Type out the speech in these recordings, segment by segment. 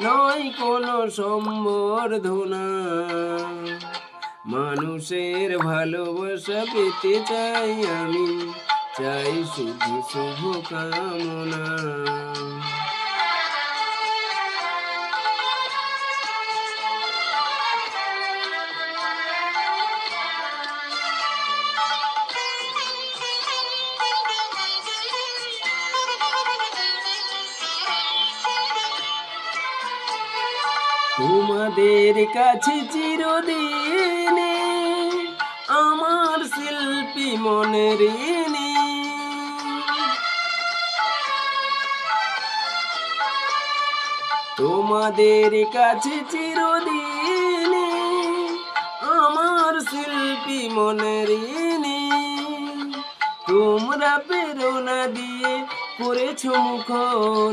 নয় কোনো সম্বর্ধনা। মানুষের ভালোবাসা পেতে চাই আমি চাই শুধু শুভ কামনা তোমাদের কাছে চিরদিনে আমার শিল্পী মনের তোমাদের কাছে চিরদিনে আমার শিল্পী মনের তোমরা প্রেরণা দিয়ে করেছ মুখর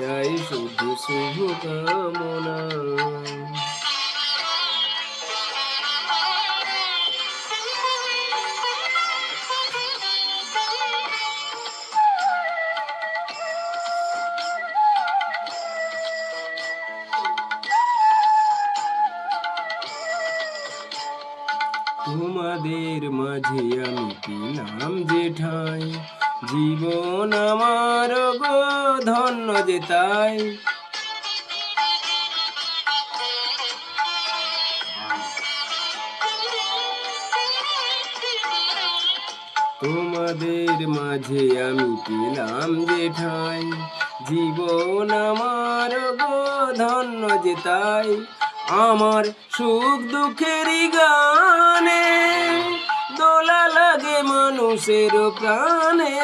চাই শুধু শুভ কামনা। তোমাদের মাঝে আমি পেলাম যে জীবন আমার গো, ধন্য যে তোমাদের মাঝে আমি পেলাম যে ঠাই জীবন আমার গো, ধন্য যে আমার সুখ দুঃখের গানে দোলা লাগে মানুষের প্রাণে।